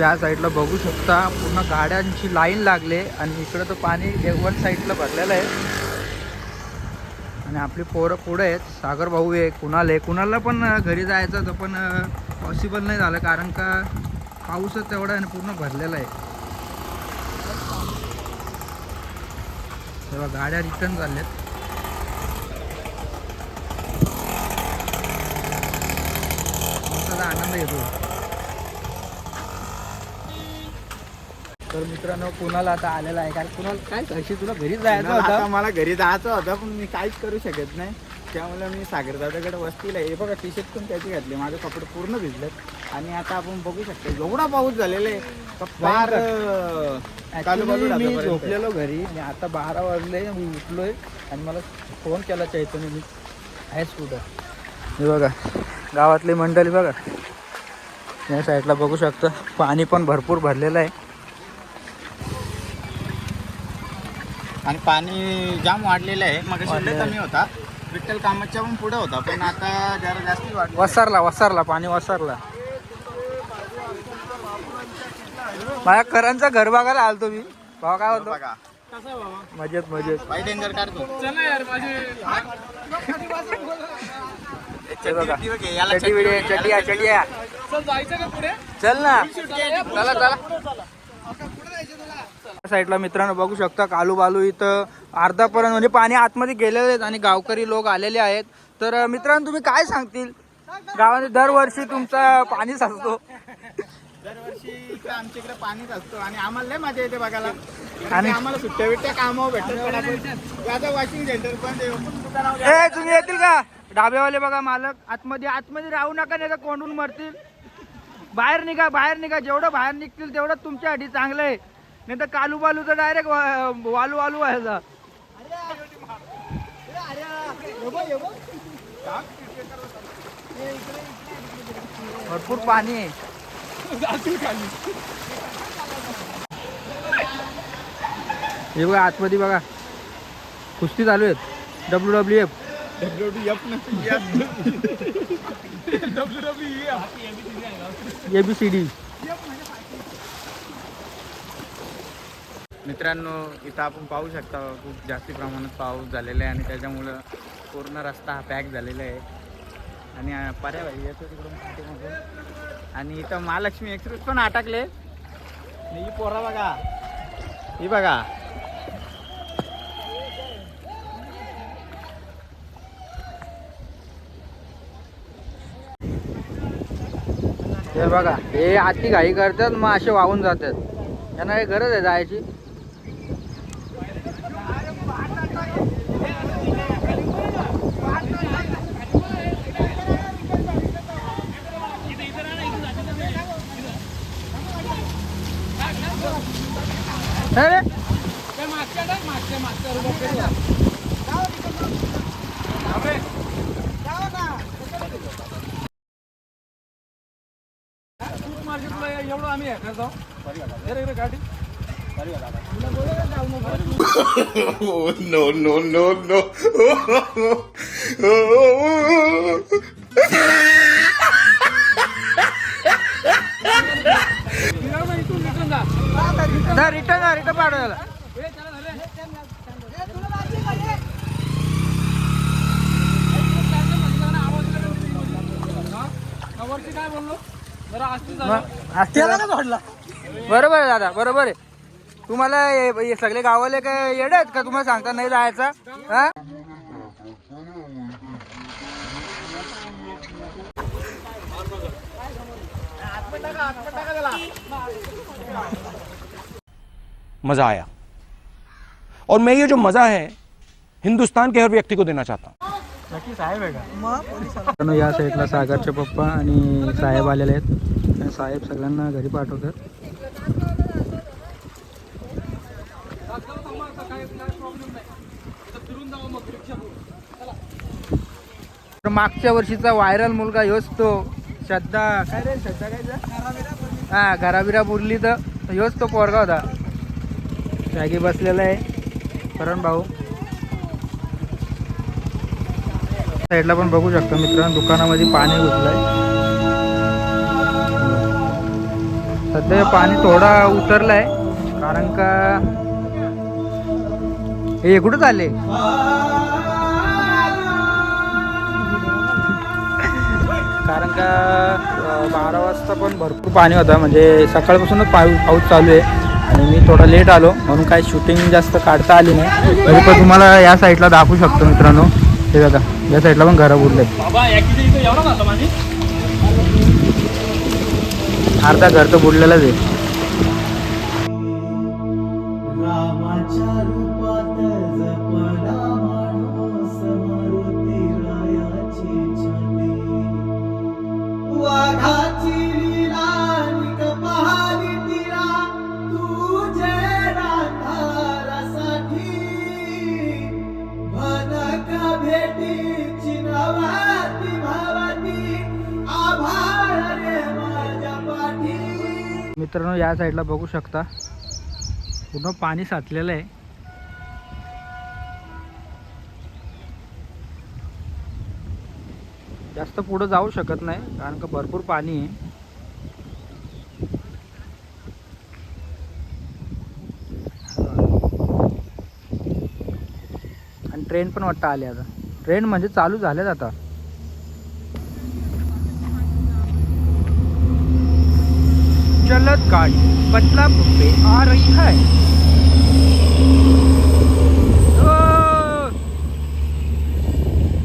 या साईडला बघू शकता. पूर्ण गाड्यांची लाईन लागले आणि इकडं तर पाणी देवगड साईडला भरलेलं आहे. आणि आपली पोरं पुढे आहेत. सागर भाऊ आहे कुणाल आहे. कुणाला पण घरी जायचं तर पण पॉसिबल नाही झालं कारण का पाऊसच तेवढा आणि पूर्ण भरलेला आहे. तेव्हा गाड्या रिटर्न झाल्यात. पावसाचा आनंद येतो. तर मित्रांनो कुणाला आता आलेला आहे? कारण कुणाल काय करशील तुला घरी जायचं आता होतं. मला घरी जायचं होतं पण मी काहीच करू शकत नाही. त्यामुळे मी सागरदादाकडे वस्तीला आहे. हे बघा टी शर्ट पण त्याची घातली. माझे कपडे पूर्ण भिजलेत. आणि आता आपण बघू शकतो एवढा पाऊस झालेला आहे का फार अं, कालूबाजू Actually, मी झोपलेलो घरी. आणि आता बारा वाजले मी उठलोय. आणि मला फोन केला चैतन्य मी आहेस कुठं हे बघा गावातली मंडळी बघा. या साईडला बघू शकता. पाणी पण भरपूर भरलेलं आहे. आणि पाणी जाम वाढलेलं आहे. मग आहे. कमी होता. विठ्ठल कामाच्या पण पुढे होता पण आता जरा जास्ती वाढलं वसारला वसारला पाणी वसारला. माझ्या करांचं घर बघायला आलतो मी भावा काय होतो? बघा. मजेत मजेत. बाई डेंजर काढतो. हे बघा. चड्डी बघ, याला चटी बिडी चटी या चटी या. चल ना. चला चला. साईडला मित्रांनो बघू शकता कालू बालू इथं अर्धापर्यंत म्हणजे पाणी आतमध्ये गेलेले आहेत आणि गावकरी लोक आलेले आहेत. तर मित्रांनो तुम्ही काय सांगतील? गावाने दरवर्षी तुमचा पाणी साचतो. दरवर्षी इकडे आमच्या इकडे पाणीच असतो आणि आम्हाला लय मजा येते बघायला. आणि- आम्हाला सुट्ट्या बिट्ट्या कामावर भेटतात वॉशिंग सेंटर पण तुम्ही येतील का? डाबेवाले बघा मालक. आतमध्ये आतमध्ये राहू नका नाही तर कोंडून मरतील. बाहेर निघा बाहेर निघा. जेवढं बाहेर निघतील तेवढं तुमच्यासाठी चांगलं आहे. नाही तर कालू बालू तर डायरेक्ट वालू वालू व्हायचा भरपूर पाणी आहे. हे बघा आतमध्ये बघा. कुस्ती चालू आहेत. डब्ल्यू डब्ल्यू एफ WWF नसेल, ए बी सी डी मित्रांनो इथं आपण पाहू शकता खूप जास्ती प्रमाणात पाऊस झालेला आहे आणि त्याच्यामुळं पूर्ण रस्ता हा पॅक झालेला आहे. आणि पर्याय भाई येतो तिकडून आणि इथं महालक्ष्मी एक्सप्रेस पण अटकले. ही पोरा बघा. ही बघा. हे बघा हे आती घाई करतात मग असे वाहून जातात. त्यांना काही गरज आहे जायची? হ্যাঁ एवढं आम्ही ह्याच्यात जाऊ रे रे गाडी oh no no no no oh return return पाठवायला बरोबर आहे दादा बरोबर आहे. तुम्हाला हे- हे सगळे गावाले काय येडे आहेत का? तुम्हाला सांगता नाही जायचं? हा? मज़ा आया। और मैं ये जो मज़ा है हिंदुस्तान के हर व्यक्ति को देना चाहता हूँ। या साईडला सागरचे पप्पा आणि साहेब आलेले आहेत. आणि साहेब सगळ्यांना घरी पाठवतात. तर मागच्या वर्षीचा व्हायरल मुलगा ह्योच तो श्रद्धा काय रे श्रद्धा काय हा घराबिरा बुरली तर ह्योच तो पोरगा होता. जागी बसलेला आहे. करण भाऊ. साईडला पण बघू शकता मित्रांनो दुकानामध्ये पाणी घुसलंय सध्या पाणी थोडा उतरलं आहे कारण का हे कुठं चालले कारण का बारा वाजता पण भरपूर पाणी होता म्हणजे सकाळपासूनच पाऊ पाऊस चालू आहे. आणि मी थोडा लेट आलो म्हणून काही शूटिंग जास्त काढता आली नाही. तरी पण तुम्हाला या साईडला दाखवू शकतो मित्रांनो. हे बघा या साईडला पण घरं बुडले अर्धा घर तर बुडलेलंच आहे. मित्रांनो या साईडला बघू शकता. पूर्ण पाणी साचलेलं आहे. जास्त पुढं जाऊ शकत नाही कारण का भरपूर पाणी आहे. आणि ट्रेन पण वाटतं आली आता ट्रेन म्हणजे चालू झाल्यात आता. चलत गाड़ी बदलापुर पे आ रही है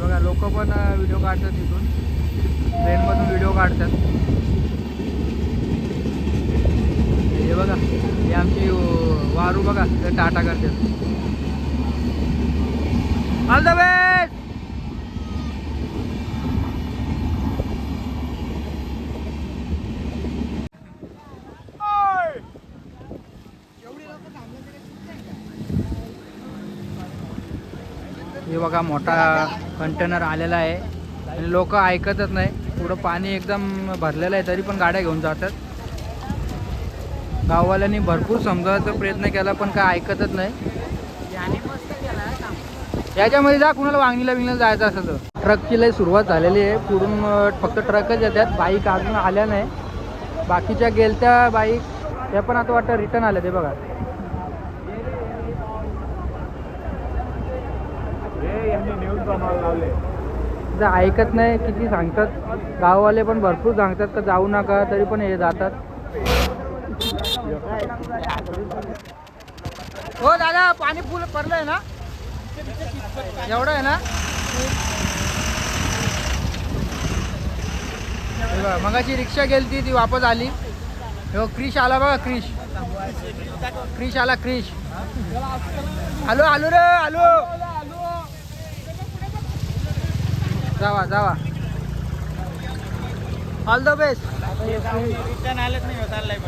बघा लोक पण व्हिडिओ काढतात तिथून ट्रेनमधून व्हिडिओ काढतात. हे बघा हे आमची वारू बघा टाटा करतात. ऑल द बेस्ट हे बघा मोठा कंटेनर आलेला आहे. आणि लोक ऐकतच नाही. पुढं पाणी एकदम भरलेलं आहे तरी पण गाड्या घेऊन जातात. गाववाल्यांनी भरपूर समजावायचा प्रयत्न केला पण काय ऐकतच नाही. याच्यामध्ये जा कुणाला वांगणीला बिंगणीला जायचं असेल तर. ट्रकची लई सुरुवात झालेली आहे. पुढून फक्त ट्रकच येतात. बाईक अजून आल्या नाही. बाकीच्या गेलत्या बाईक त्या पण आता वाटतं रिटर्न आल्या ते बघा. जर ऐकत नाही किती सांगतात? गाववाले पण भरपूर सांगतात का जाऊ नका तरी पण हे जातात. हो दादा पाणी फुल पडलंय ना? एवढं आहे ना? हे बघा, मगाची रिक्षा गेली ती वापस आली. हो क्रिश आला बघा क्रिश. क्रिश आला क्रिश. आलो आलो रे आलो. जावा जावा. ऑल द बेस्ट रिटर्न आलंच नाही चाललंय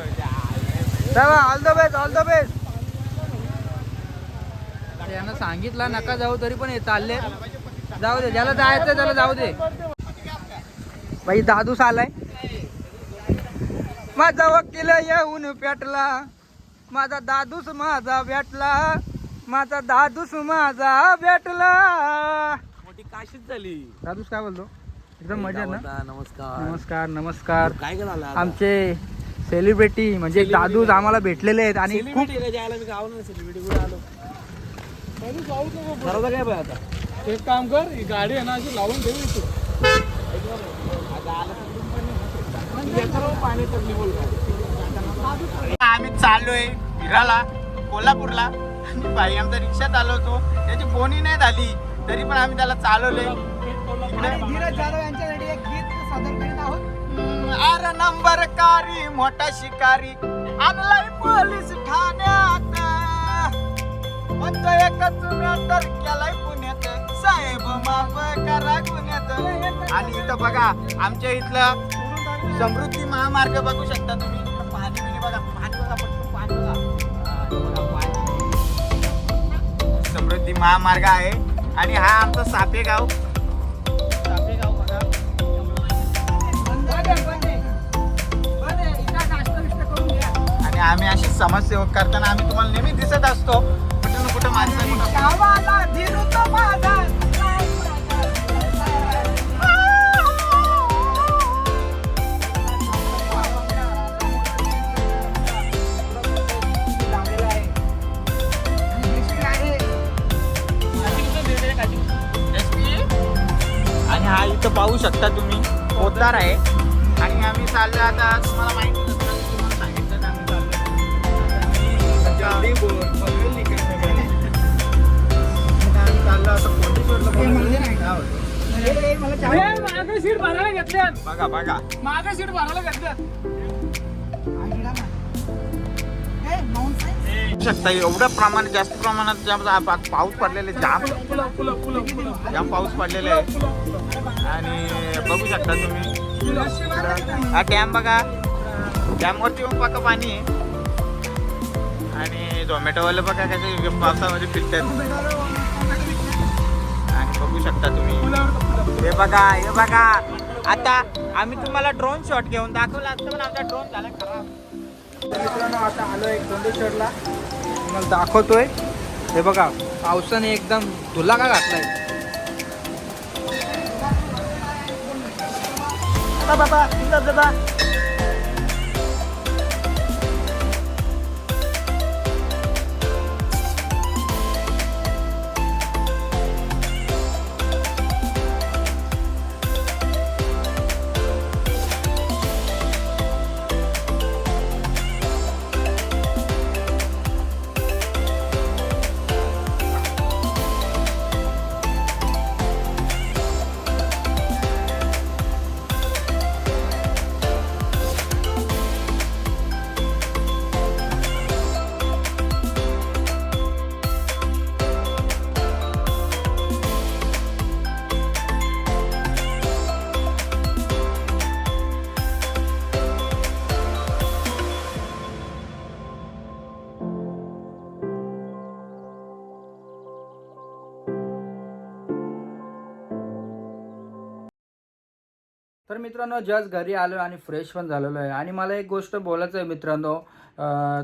जावा all the best all the best यांना सांगितलं नका जाऊ तरी पण हे चालले. जाऊ दे ज्याला जायचं त्याला जाऊ दे. बाई दादूस आलाय माझा वकील येऊन पेटला माझा दादूस माझा भेटला. माझा दादूस माझा भेटला. मोठी काशीच झाली. दादूस काय बोलतो? एकदम मजेत ना? नमस्कार. नमस्कार नमस्कार. काय झालं आमचे सेलिब्रिटी म्हणजे दादूस आम्हाला भेटलेले आहेत आणि खूप जायला मी गाव सेलिब्रिटी कुठे आलो? ठरवता काय बाय आता? एक काम कर ही गाडी आहे ना अशी लावून ठेवू इथं. आम्ही चाललोय फिरायला कोल्हापूरला. आणि बाई आमचा रिक्षात आलो होतो. त्याची बोनी नाही झाली. तरी पण आम्ही त्याला चालवले धीरज जाधव यांच्यासाठी एक गीत सादर करीत आहोत. आर नंबर कारी मोठा शिकारी आणलाय पोलीस ठाण्यात. म्हणतो एकच तर केलाय पुण्यात. साहेब माफ करा गुन्ह्यात. आणि इथं बघा आमच्या इथलं समृद्धी महामार्ग बघू शकता तुम्ही. पाणी बिणी बघा. पाणी बघा पटकन पाणी बघा. बघा पाणी. समृद्धी महामार्ग आहे. आणि हा आमचा सापेगाव. सापेगाव बघा आणि आम्ही अशी समाजसेवक करताना आम्ही तुम्हाला नेहमी दिसत असतो. कुठं ना कुठं माणसं इथं पाहू शकता तुम्ही. पोतार आहे. आणि आम्ही चाललो आता तुम्हाला माहिती तुम्हाला सांगितलं आम्ही चाललो आम्ही चाललो. मागे सीट भरायला घेतल्यात. बघा बघा. मागे सीट भरायला घेतल्यात. बघू शकता. एवढ्या प्रमाणात जास्त प्रमाणात जाम पाऊस पडलेले जाम. जाम पाऊस पडलेला आहे आणि बघू शकता तुम्ही. हा डॅम बघा. डॅमवरती येऊन बघा पाणी. आहे आणि झोमॅटोवाले बघा कसे पावसामध्ये फिरतात. आणि बघू शकता तुम्ही. हे बघा हे बघा. आता आम्ही तुम्हाला ड्रोन शॉट घेऊन दाखवला. असतं पण आमचा ड्रोन झाला खराब. मित्रांनो आता आलो दोन शॉर्टला तुम्हाला दाखवतोय. हे बघा पावसाने एकदम धुला का घातलाय. बाबा बाबा तर मित्रांनो जस्ट घरी आलो आणि फ्रेश पण झालेलो आहे. आणि मला एक गोष्ट बोलायचं आहे मित्रांनो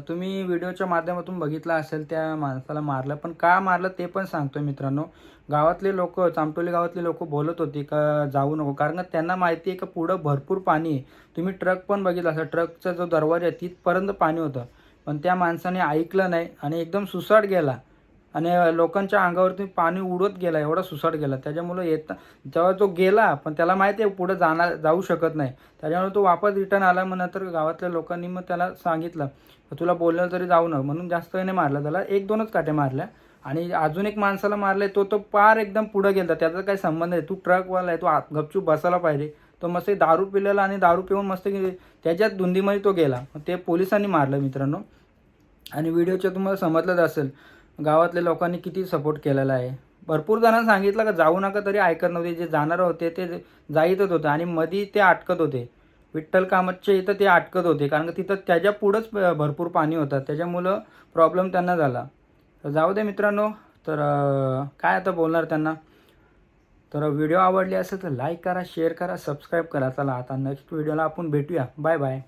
तुम्ही व्हिडिओच्या माध्यमातून बघितलं असेल त्या माणसाला मारलं पण का मारलं ते पण सांगतो मित्रांनो. गावातले लोक चामटोली गावातले लोक बोलत होते का जाऊ नको कारण का त्यांना माहिती आहे का पुढं भरपूर पाणी आहे. तुम्ही ट्रक पण बघितला असेल ट्रकचा जो दरवाजा आहे तिथपर्यंत पाणी होतं. पण त्या माणसाने ऐकलं नाही आणि एकदम सुसाट गेला. आणि लोकांच्या अंगावरती पाणी उडत गेला एवढा सुसाट गेला. त्याच्यामुळं येत जेव्हा तो गेला पण त्याला माहिती आहे पुढं जाणार जाऊ शकत नाही. त्याच्यामुळे तो वापस रिटर्न आला मग नंतर गावातल्या लोकांनी मग त्याला सांगितलं तुला बोललं तरी जाऊ नका. म्हणून जास्त नाही मारलं त्याला एक दोनच काटे मारल्या. आणि अजून एक माणसाला मारले तो तो पार एकदम पुढं गेला त्याचा काही संबंध नाही. तू ट्रकवाला आहे तो आत- गपचूप बसायला पाहिजे. तो मस्त दारू पिलेला आणि दारू पिऊन मस्त त्याच्यात धुंदीमध्ये तो गेला. मग ते पोलिसांनी मारलं मित्रांनो. आणि व्हिडिओच्या तुम्हाला समजलंच असेल गावातल्या लोकांनी किती सपोर्ट केलेला आहे. भरपूर जणांना सांगितलं का जाऊ नका तरी ऐकत नव्हते. जे जाणारं होते ते जाईतच होते आणि मधी ते अटकत होते. विठ्ठल कामतच्या इथं ते अटकत होते. कारण का तिथं त्याच्या पुढंच भरपूर पाणी होतं. त्याच्यामुळं प्रॉब्लेम त्यांना झाला. तर जाऊ दे मित्रांनो. तर काय आता बोलणार त्यांना? तर व्हिडिओ आवडले असेल तर लाईक करा शेअर करा सबस्क्राईब करा. चला आता नेक्स्ट व्हिडिओला आपण भेटूया. Bye bye